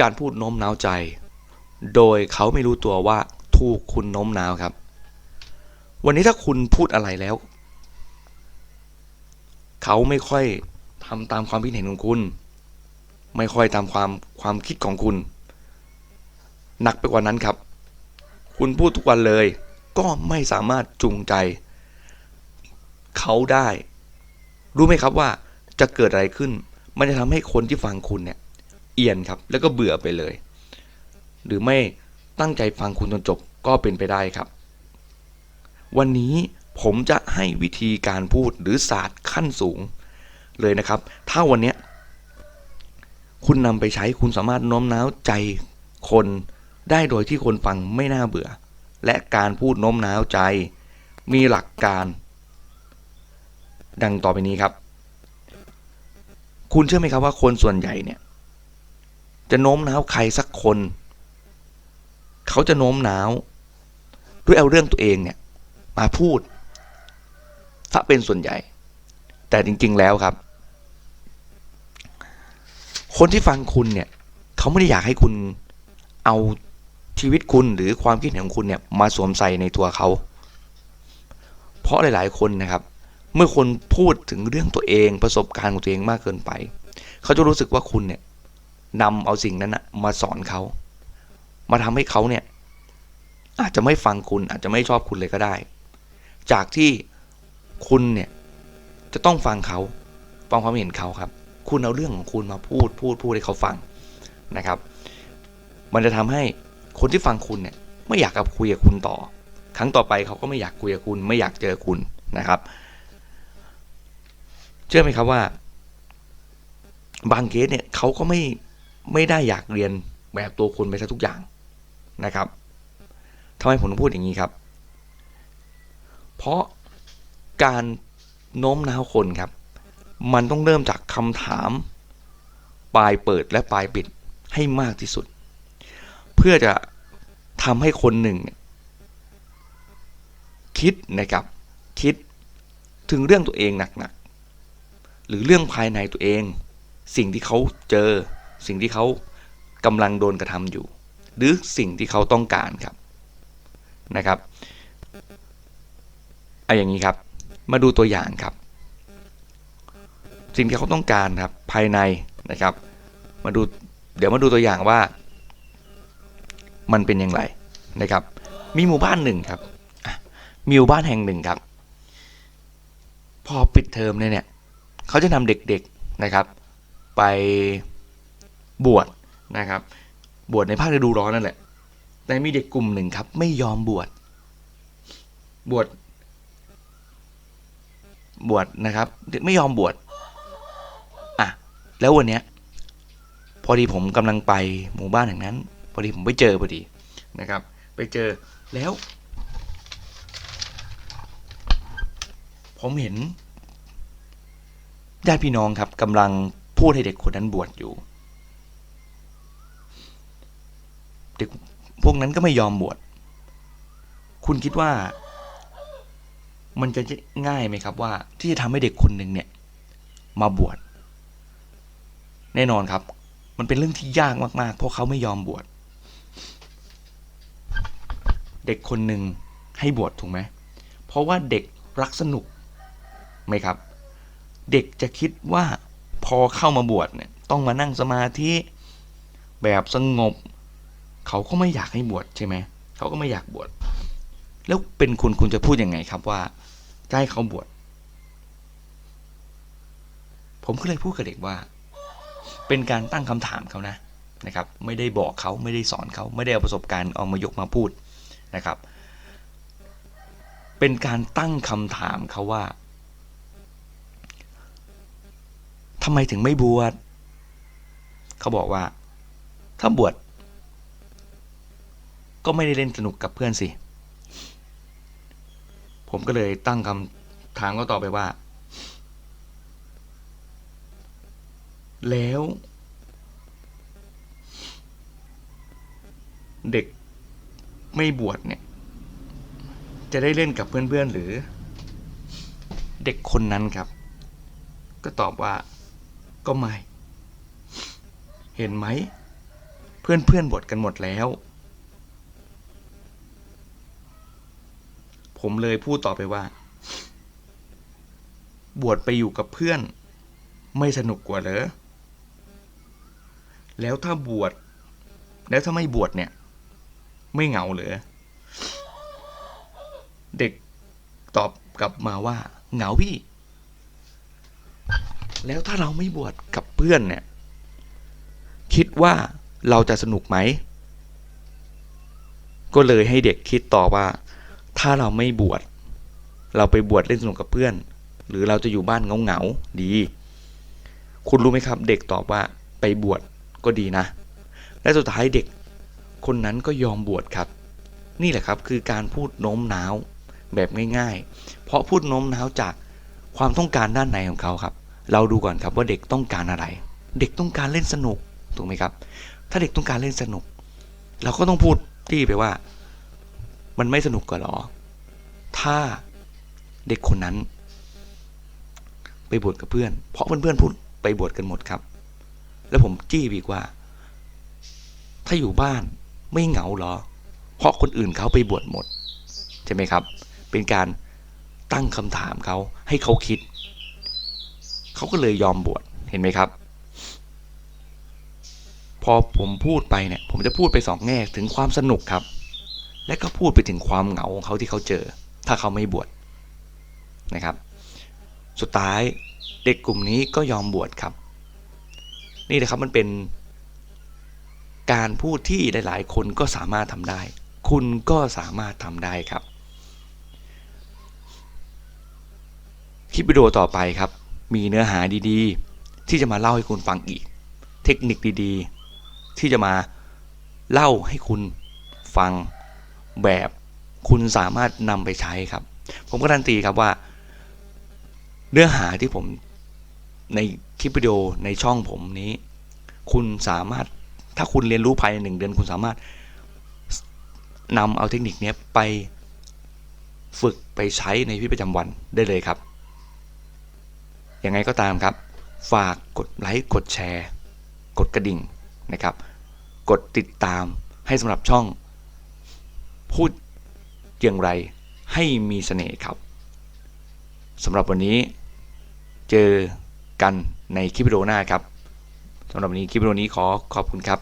การพูดโน้มน้าวใจ โดยเขาไม่รู้ตัวว่าถูกคุณโน้มน้าวครับ วันนี้ถ้าคุณพูดอะไรแล้ว เขาไม่ค่อยทำตามความคิดเห็นของคุณ ไม่ค่อยตามความความคิดของคุณ หนักไปกว่านั้นครับ คุณพูดทุกวันเลย ก็ไม่สามารถจูงใจ เขาได้ รู้ไหมครับว่าจะเกิดอะไรขึ้น มันจะทำให้คนที่ฟังคุณเนี่ย เอียนครับ แล้วก็เบื่อไปเลย หรือไม่ตั้งใจฟังคุณจนจบก็เป็นไปได้ครับ วันนี้ผมจะให้วิธีการพูดหรือศาสตร์ขั้นสูงเลยนะครับ ถ้าวันนี้คุณนำไปใช้คุณสามารถโน้มน้าวใจคนได้โดยที่คนฟังไม่น่าเบื่อ และการพูดโน้มน้าวใจ มีหลักการ ดังต่อไปนี้ครับ คุณเชื่อไหมครับว่าคนส่วนใหญ่เนี่ย จะโน้มน้าวใครสักคน เขาจะโน้มน้าวด้วยเอาเรื่องตัวเองเนี่ยมาพูดถ้าเป็นส่วนใหญ่ แต่จริง ๆ แล้วครับ คนที่ฟังคุณเนี่ยเขาไม่ได้อยากให้คุณเอาชีวิตคุณหรือความคิดเห็นของคุณเนี่ยมาสวมใส่ในตัวเขา เพราะหลาย ๆ คนนะครับ เมื่อคนพูดถึงเรื่องตัวเองประสบการณ์ของตัวเองมากเกินไป เขาจะรู้สึกว่าคุณเนี่ย นำเอาสิ่งนั้นนะมาสอนเขา มาทำให้เขาเนี่ยอาจจะไม่ฟังคุณอาจจะไม่ชอบคุณเลยก็ได้ จากที่คุณเนี่ยจะต้องฟังเขาฟังความเห็นเขาครับ คุณเอาเรื่องของคุณมาพูดพูดพูดให้เขาฟังนะครับ มันจะทำให้คนที่ฟังคุณเนี่ยไม่อยากกับคุยกับคุณต่อ ครั้งต่อไปเขาก็ไม่อยากคุยกับคุณ ไม่อยากเจอคุณนะครับ เชื่อไหมครับว่า บางเคสเนี่ยเขาก็ไม่ ไม่ได้อยากเรียนแบบตัวคุณไปซะทุกอย่างนะครับทำไมผมถึงพูดอย่างนี้ครับ เพราะการโน้มน้าวคนครับ มันต้องเริ่มจากคำถาม ปลายเปิดและปลายปิดให้มากที่สุด เพื่อจะทำให้คนหนึ่ง คิดนะครับคิดถึงเรื่องตัวเองหนักๆหรือเรื่องภายในตัวเอง สิ่งที่เขาเจอ สิ่งที่เขากำลังโดนกระทำอยู่ หรือสิ่งที่เขาต้องการครับนะครับเอาอย่างนี้ครับ มาดูตัวอย่างครับ สิ่งที่เขาต้องการครับภายในนะครับ มาดูเดี๋ยวมาดูตัวอย่างว่า มันเป็นอย่างไรนะครับ มีหมู่บ้านหนึ่งครับมีหมู่บ้านแห่งหนึ่งครับ พอปิดเทอมเนี่ยเนี่ยเขาจะนำเด็กๆนะครับ ไป บวชนะครับ บวชในภาคฤดูร้อนนั่นแหละ แต่มีเด็กกลุ่มหนึ่งครับ ไม่ยอมบวช บวช บวชนะครับ ไม่ยอมบวช อะ แล้ววันเนี้ย พอดีผมกำลังไปหมู่บ้านแห่งนั้น พอดีผมไปเจอพอดีนะครับ ไปเจอแล้ว ผมเห็นญาติพี่น้องครับกำลังพูดให้เด็กคนนั้นบวชอยู่ เด็กพวกนั้นก็ไม่ยอมบวชคุณคิดว่า มันจะง่ายไหมครับว่า ที่จะทำให้เด็กคนหนึ่งเนี่ย มาบวชแน่นอนครับ มันเป็นเรื่องที่ยากมากๆ เพราะเขาไม่ยอมบวชเด็กคนหนึ่งให้บวชถูกไหม เพราะว่าเด็กรักสนุกไหมครับ เด็กจะคิดว่าพอเข้ามาบวชเนี่ยต้องมานั่งสมาธิแบบสงบ เขาก็ไม่อยากให้บวชใช่ไหมเขาก็ไม่อยากบวชแล้วเป็นคุณคุณจะพูดยังไงครับว่าจะให้เขาบวชผมก็เลยพูดกับเด็กว่า เป็นการตั้งคำถามเขานะนะครับ ไม่ได้บอกเขาไม่ได้สอนเขาไม่ได้เอาประสบการณ์เอามายกมาพูดนะครับ เป็นการตั้งคำถามเขาว่าทำไมถึงไม่บวชเขาบอกว่า ถ้าบวช ก็ไม่ได้เล่นสนุกกับเพื่อนสิ ผมก็เลยตั้งคำถามก็ต่อไปว่า แล้ว เด็กไม่บวชเนี่ย จะได้เล่นกับเพื่อนๆหรือ เด็กคนนั้นครับ ก็ตอบว่าก็ไม่ เห็นไหม เพื่อนเพื่อนๆบวชกันหมดแล้ว ผมเลยพูดต่อไปว่า บวชไปอยู่กับเพื่อน ไม่สนุกกว่าเหรอ แล้วถ้าบวช แล้วถ้าไม่บวชเนี่ย ไม่เหงาเหรอ เด็กตอบกลับมาว่า เหงาพี่ แล้วถ้าเราไม่บวชกับเพื่อนเนี่ย คิดว่าเราจะสนุกไหม ก็เลยให้เด็กคิดต่อว่า ถ้าเราไม่บวชเราไปบวชเล่นสนุกกับเพื่อน หรือเราจะอยู่บ้านเงาๆดี คุณรู้ไหมครับ เด็กตอบว่าไปบวชก็ดีนะ และสุดท้ายเด็ก คนนั้นก็ยอมบวชครับ นี่แหละครับคือการพูดโน้มน้าวแบบง่าย ๆ เพราะพูดโน้มน้าวจากความต้องการด้านในของเขาครับ เราดูก่อนครับว่าเด็กต้องการอะไร เด็กต้องการเล่นสนุกถูกไหมครับ ถ้าเด็กต้องการเล่นสนุก เราก็ต้องพูดที่ไปว่า มันไม่สนุกกว่าหรอ ถ้าเด็กคนนั้น ไปบวชกับเพื่อน เพราะเพื่อนๆพูดไปบวชกันหมดครับ แล้วผมจี้อีกว่า ถ้าอยู่บ้านไม่เหงาเหรอ เพราะคนอื่นเขาไปบวชหมด ใช่ไหมครับ เป็นการตั้งคำถามเขาให้เขาคิด เขาก็เลยยอมบวชเห็นไหมครับ พอผมพูดไปเนี่ย ผมจะพูดไปสองแง่ถึงความสนุกครับ และก็พูดไปถึงความเหงาของเขาที่เขาเจอ ถ้าเขาไม่บวชนะครับ สุดท้ายเด็กกลุ่มนี้ก็ยอมบวชครับ นี่นะครับมันเป็นการพูดที่หลาย ๆ คนก็สามารถทำได้ คุณก็สามารถทำได้ครับ คลิปวิดีโอต่อไปครับ มีเนื้อหาดีๆ ที่จะมาเล่าให้คุณฟังอีก เทคนิคดีๆ ที่จะมาเล่าให้คุณฟัง แบบคุณสามารถนำไปใช้ครับ ผมการันตีครับว่า เนื้อหาที่ผมในคลิปวิดีโอในช่องผมนี้ คุณสามารถถ้าคุณเรียนรู้ภายในหนึ่งเดือน คุณสามารถนำเอาเทคนิคนี้ไปฝึกไปใช้ในชีวิตประจำวันได้เลยครับ ยังไงก็ตามครับ ฝากกดไลค์กดแชร์ กดกระดิ่งนะครับ กดติดตามให้สำหรับช่อง พูดอย่างไรให้มีเสน่ห์ครับสำหรับวันนี้เจอกันในคลิปวิดีโอหน้าครับสำหรับวันนี้คลิปวิดีโอนี้ขอขอบคุณครับ